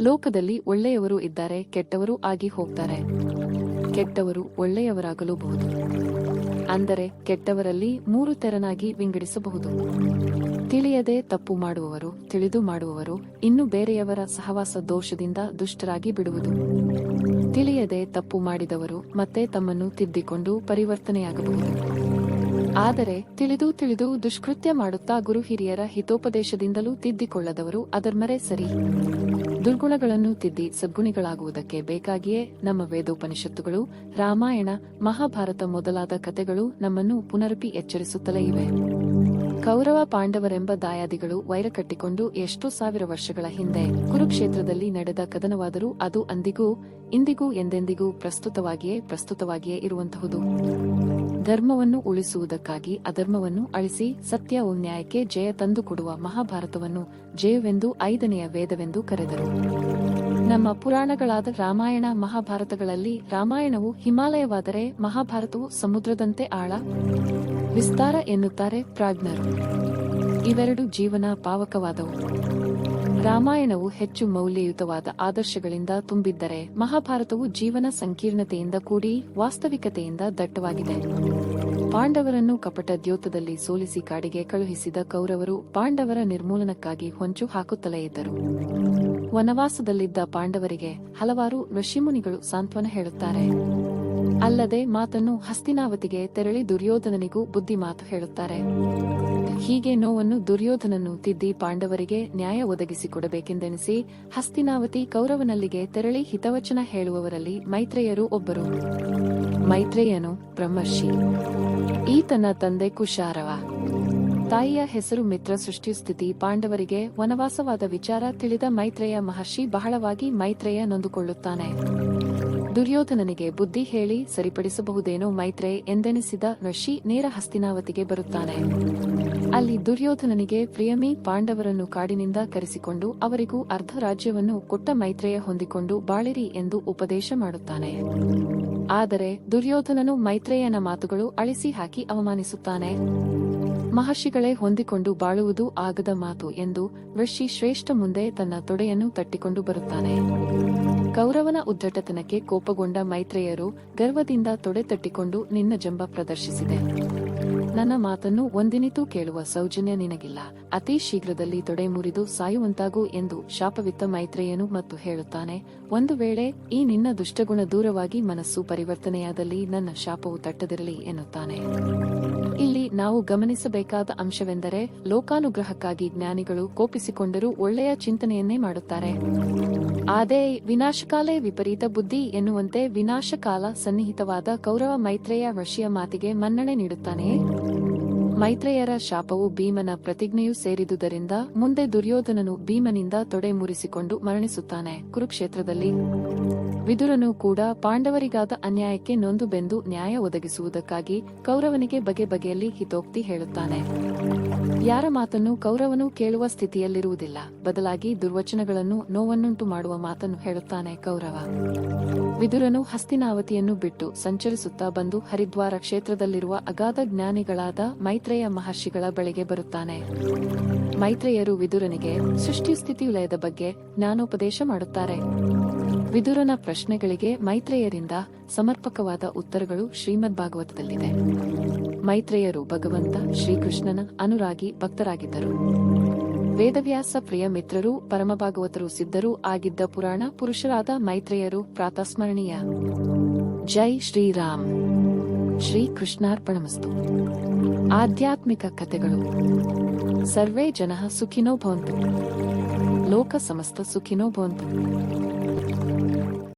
ಲೋಕದಲ್ಲಿ ಒಳ್ಳೆಯವರು ಇದ್ದಾರೆ, ಕೆಟ್ಟವರು ಆಗಿ ಹೋಗ್ತಾರೆ. ಕೆಟ್ಟವರು ಒಳ್ಳೆಯವರಾಗಲೂಬಹುದು. ಅಂದರೆ ಕೆಟ್ಟವರಲ್ಲಿ ಮೂರು ತೆರನಾಗಿ ವಿಂಗಡಿಸಬಹುದು. ತಿಳಿಯದೆ ತಪ್ಪು ಮಾಡುವವರು, ತಿಳಿದು ಮಾಡುವವರು, ಇನ್ನು ಬೇರೆಯವರ ಸಹವಾಸ ದೋಷದಿಂದ ದುಷ್ಟರಾಗಿ ಬಿಡುವುದು. ತಿಳಿಯದೆ ತಪ್ಪು ಮಾಡಿದವರು ಮತ್ತೆ ತಮ್ಮನ್ನು ತಿದ್ದಿಕೊಂಡು ಪರಿವರ್ತನೆಯಾಗಬಹುದು. ಆದರೆ ತಿಳಿದು ತಿಳಿದು ದುಷ್ಕೃತ್ಯ ಮಾಡುತ್ತಾ ಗುರು ಹಿರಿಯರ ಹಿತೋಪದೇಶದಿಂದಲೂ ತಿದ್ದಿಕೊಳ್ಳದವರು ಅದರ್ಮರೆ ಸರಿ. ದುರ್ಗುಣಗಳನ್ನು ತಿದ್ದಿ ಸದ್ಗುಣಿಗಳಾಗುವುದಕ್ಕೆ ಬೇಕಾಗಿಯೇ ನಮ್ಮ ವೇದೋಪನಿಷತ್ತುಗಳು ರಾಮಾಯಣ ಮಹಾಭಾರತ ಮೊದಲಾದ ಕಥೆಗಳು ನಮ್ಮನ್ನು ಪುನರುಪಿ ಎಚ್ಚರಿಸುತ್ತಲೇ ಇವೆ. ಕೌರವ ಪಾಂಡವರೆಂಬ ದಾಯಾದಿಗಳು ವೈರ ಕಟ್ಟಿಕೊಂಡು ಎಷ್ಟೋ ಸಾವಿರ ವರ್ಷಗಳ ಹಿಂದೆ ಕುರುಕ್ಷೇತ್ರದಲ್ಲಿ ನಡೆದ ಕದನವಾದರೂ ಅದು ಅಂದಿಗೂ, ಇಂದಿಗೂ ಎಂದೆಂದಿಗೂ ಪ್ರಸ್ತುತವಾಗಿಯೇ ಪ್ರಸ್ತುತವಾಗಿಯೇ ಇರುವಂತಹುದು. ಧರ್ಮವನ್ನು ಉಳಿಸುವುದಕ್ಕಾಗಿ ಅಧರ್ಮವನ್ನು ಅಳಿಸಿ ಸತ್ಯ ನ್ಯಾಯಕ್ಕೆ ಜಯ ತಂದುಕೊಡುವ ಮಹಾಭಾರತವನ್ನು ಜಯವೆಂದು ಐದನೆಯ ವೇದವೆಂದು ಕರೆದರು. ನಮ್ಮ ಪುರಾಣಗಳಾದ ರಾಮಾಯಣ ಮಹಾಭಾರತಗಳಲ್ಲಿ ರಾಮಾಯಣವು ಹಿಮಾಲಯವಾದರೆ ಮಹಾಭಾರತವು ಸಮುದ್ರದಂತೆ ಆಳ, ವಿಸ್ತಾರ ಎನ್ನುತ್ತಾರೆ ಪ್ರಾಜ್ಞರು. ಇವೆರಡು ಜೀವನ ಪಾವಕವಾದವು. ರಾಮಾಯಣವು ಹೆಚ್ಚು ಮೌಲ್ಯಯುತವಾದ ಆದರ್ಶಗಳಿಂದ ತುಂಬಿದ್ದರೆ ಮಹಾಭಾರತವು ಜೀವನ ಸಂಕೀರ್ಣತೆಯಿಂದ ಕೂಡಿ ವಾಸ್ತವಿಕತೆಯಿಂದ ದಟ್ಟವಾಗಿದೆ. ಪಾಂಡವರನ್ನು ಕಪಟ ದ್ಯೋತದಲ್ಲಿ ಸೋಲಿಸಿ ಕಾಡಿಗೆ ಕಳುಹಿಸಿದ ಕೌರವರು ಪಾಂಡವರ ನಿರ್ಮೂಲನಕ್ಕಾಗಿ ಹೊಂಚು ಹಾಕುತ್ತಲೇ ಇದ್ದರು. ವನವಾಸದಲ್ಲಿದ್ದ ಪಾಂಡವರಿಗೆ ಹಲವಾರು ಋಷಿಮುನಿಗಳು ಸಾಂತ್ವನ ಹೇಳುತ್ತಾರೆ. ಅಲ್ಲದೆ ಮಾತನ್ನು ಹಸ್ತಿನಾವತಿಗೆ ತೆರಳಿ ದುರ್ಯೋಧನನಿಗೂ ಬುದ್ಧಿ ಮಾತು ಹೇಳುತ್ತಾರೆ. ಹೀಗೆ ನೋವನ್ನು ದುರ್ಯೋಧನನ್ನು ತಿದ್ದಿ ಪಾಂಡವರಿಗೆ ನ್ಯಾಯ ಒದಗಿಸಿಕೊಡಬೇಕೆಂದೆನಿಸಿ ಹಸ್ತಿನಾವತಿ ಕೌರವನಲ್ಲಿಗೆ ತೆರಳಿ ಹಿತವಚನ ಹೇಳುವವರಲ್ಲಿ ಮೈತ್ರೇಯರು ಒಬ್ಬರು. ಮೈತ್ರೇಯನು ಬ್ರಹ್ಮರ್ಷಿ. ಈತನ ತಂದೆ ಕುಶಾರವ. ತಾಯಿಯ ಹೆಸರು ಮಿತ್ರ ಸೃಷ್ಟಿ ಸ್ಥಿತಿ ಪಾಂಡವರಿಗೆ ವನವಾಸವಾದ ವಿಚಾರ ತಿಳಿದ ಮೈತ್ರೇಯ ಮಹರ್ಷಿ ಬಹಳವಾಗಿ ಮೈತ್ರೇಯ ನೊಂದುಕೊಳ್ಳುತ್ತಾನೆ. ದುರ್ಯೋಧನನಿಗೆ ಬುದ್ಧಿ ಹೇಳಿ ಸರಿಪಡಿಸಬಹುದೇನೋ ಮೈತ್ರೇ ಎಂದೆನಿಸಿದ ಋಷಿ ನೇರ ಹಸ್ತಿನಾವತಿಗೆ ಬರುತ್ತಾನೆ. ಅಲ್ಲಿ ದುರ್ಯೋಧನನಿಗೆ ಪ್ರಿಯಮಿ ಪಾಂಡವರನ್ನು ಕಾಡಿನಿಂದ ಕರೆಸಿಕೊಂಡು ಅವರಿಗೂ ಅರ್ಧ ರಾಜ್ಯವನ್ನು ಕೊಟ್ಟ ಮೈತ್ರೇಯ ಹೊಂದಿಕೊಂಡು ಬಾಳಿರಿ ಎಂದು ಉಪದೇಶ ಮಾಡುತ್ತಾನೆ. ಆದರೆ ದುರ್ಯೋಧನನು ಮೈತ್ರೇಯನ ಮಾತುಗಳು ಅಳಿಸಿ ಹಾಕಿ ಅವಮಾನಿಸುತ್ತಾನೆ. ಮಹರ್ಷಿಗಳೇ ಹೊಂದಿಕೊಂಡು ಬಾಳುವುದು ಆಗದ ಮಾತು ಎಂದು ಋಷಿ ಶ್ರೇಷ್ಠ ಮುಂದೆ ತನ್ನ ತೊಡೆಯನ್ನು ತಟ್ಟಿಕೊಂಡು ಬರುತ್ತಾನೆ. ಕೌರವನ ಉದ್ದಟತನಕ್ಕೆ ಕೋಪಗೊಂಡ ಮೈತ್ರೇಯರು ಗರ್ವದಿಂದ ತೊಡೆ ತಟ್ಟಿಕೊಂಡು ನಿನ್ನ ಜಂಬ ಪ್ರದರ್ಶಿಸಿದೆ. ನನ್ನ ಮಾತನ್ನು ಒಂದಿನಿತೂ ಕೇಳುವ ಸೌಜನ್ಯ ನಿನಗಿಲ್ಲ. ಅತಿ ಶೀಘ್ರದಲ್ಲಿ ತೊಡೆ ಮುರಿದು ಸಾಯುವಂತಾಗು ಎಂದು ಶಾಪವಿತ್ತ ಮೈತ್ರೇಯನು ಮತ್ತು ಹೇಳುತ್ತಾನೆ, ಒಂದು ವೇಳೆ ಈ ನಿನ್ನ ದುಷ್ಟಗುಣ ದೂರವಾಗಿ ಮನಸ್ಸು ಪರಿವರ್ತನೆಯಾದಲ್ಲಿ ನನ್ನ ಶಾಪವು ತಟ್ಟದಿರಲಿ ಎನ್ನುತ್ತಾನೆ. ಇಲ್ಲಿ ನಾವು ಗಮನಿಸಬೇಕಾದ ಅಂಶವೆಂದರೆ, ಲೋಕಾನುಗ್ರಹಕ್ಕಾಗಿ ಜ್ಞಾನಿಗಳು ಕೋಪಿಸಿಕೊಂಡರೂ ಒಳ್ಳೆಯ ಚಿಂತನೆಯನ್ನೇ ಮಾಡುತ್ತಾರೆ. ಆದೇ ವಿನಾಶಕಾಲೇ ವಿಪರೀತ ಬುದ್ಧಿ ಎನ್ನುವಂತೆ ವಿನಾಶಕಾಲ ಸನ್ನಿಹಿತವಾದ ಕೌರವ ಮೈತ್ರೇಯ ವಶಿಯ ಮಾತಿಗೆ ಮನ್ನಣೆ ನೀಡುತ್ತಾನೆ. ಮೈತ್ರೇಯರ ಶಾಪವು ಭೀಮನ ಪ್ರತಿಜ್ಞೆಯೂ ಸೇರಿದುದರಿಂದ ಮುಂದೆ ದುರ್ಯೋಧನನು ಭೀಮನಿಂದ ತೊಡೆ ಮುರಿಸಿಕೊಂಡು ಮರಣಿಸುತ್ತಾನೆ. ಕುರುಕ್ಷೇತ್ರದಲ್ಲಿ ವಿದುರನು ಕೂಡ ಪಾಂಡವರಿಗಾದ ಅನ್ಯಾಯಕ್ಕೆ ನೊಂದು ಬೆಂದು ನ್ಯಾಯ ಒದಗಿಸುವುದಕ್ಕಾಗಿ ಕೌರವನಿಗೆ ಬಗೆ ಬಗೆಯಲ್ಲಿ ಹಿತೋಕ್ತಿ ಹೇಳುತ್ತಾನೆ. ಯಾರ ಮಾತನ್ನು ಕೌರವನು ಕೇಳುವ ಸ್ಥಿತಿಯಲ್ಲಿರುವುದಿಲ್ಲ. ಬದಲಾಗಿ ದುರ್ವಚನಗಳನ್ನು ನೋವನ್ನುಂಟು ಮಾಡುವ ಮಾತನ್ನು ಹೇಳುತ್ತಾನೆ ಕೌರವ. ವಿದುರನು ಹಸ್ತಿನಾವತಿಯನ್ನು ಬಿಟ್ಟು ಸಂಚರಿಸುತ್ತಾ ಬಂದು ಹರಿದ್ವಾರ ಕ್ಷೇತ್ರದಲ್ಲಿರುವ ಅಗಾಧ ಜ್ಞಾನಿಗಳಾದ ಮೈತ್ರೇಯ ಮಹರ್ಷಿಗಳ ಬಳಿಗೆ ಬರುತ್ತಾನೆ. ಮೈತ್ರೇಯರು ವಿದುರನಿಗೆ, ಸೃಷ್ಟಿ ಸ್ಥಿತಿ ವಲಯದ ಬಗ್ಗೆ ಜ್ಞಾನೋಪದೇಶ ಮಾಡುತ್ತಾರೆ. ವಿದುರನ ಪ್ರಶ್ನೆಗಳಿಗೆ ಮೈತ್ರೇಯರಿಂದ ಸಮರ್ಪಕವಾದ ಉತ್ತರಗಳು ಶ್ರೀಮದ್ ಭಾಗವತದಲ್ಲಿದೆ ಮೈತ್ರೇಯರು ಭಗವಂತ ಶ್ರೀಕೃಷ್ಣನ ಅನುರಾಗಿ ಭಕ್ತರಾಗಿದ್ದರು. ವೇದವ್ಯಾಸ ಪ್ರಿಯ ಮಿತ್ರರು, ಪರಮಭಾಗವತರು ಸಿದ್ಧರೂ ಆಗಿದ್ದ ಪುರಾಣ ಪುರುಷರಾದ ಮೈತ್ರೇಯರು ಪ್ರಾತಸ್ಮರಣೀಯ. ಜೈ ಶ್ರೀರಾಮ್. ಶ್ರೀ ಕೃಷ್ಣಾರ್ಪಣಮಸ್ತು ಆಧ್ಯಾತ್ಮಿಕ ಕಥೆಗಳು. ಸರ್ವೇ ಜನ ಸುಖಿನೋ ಭವಂತು. ಲೋಕ ಸಮಸ್ತ ಸುಖಿನೋ ಭವಂತು.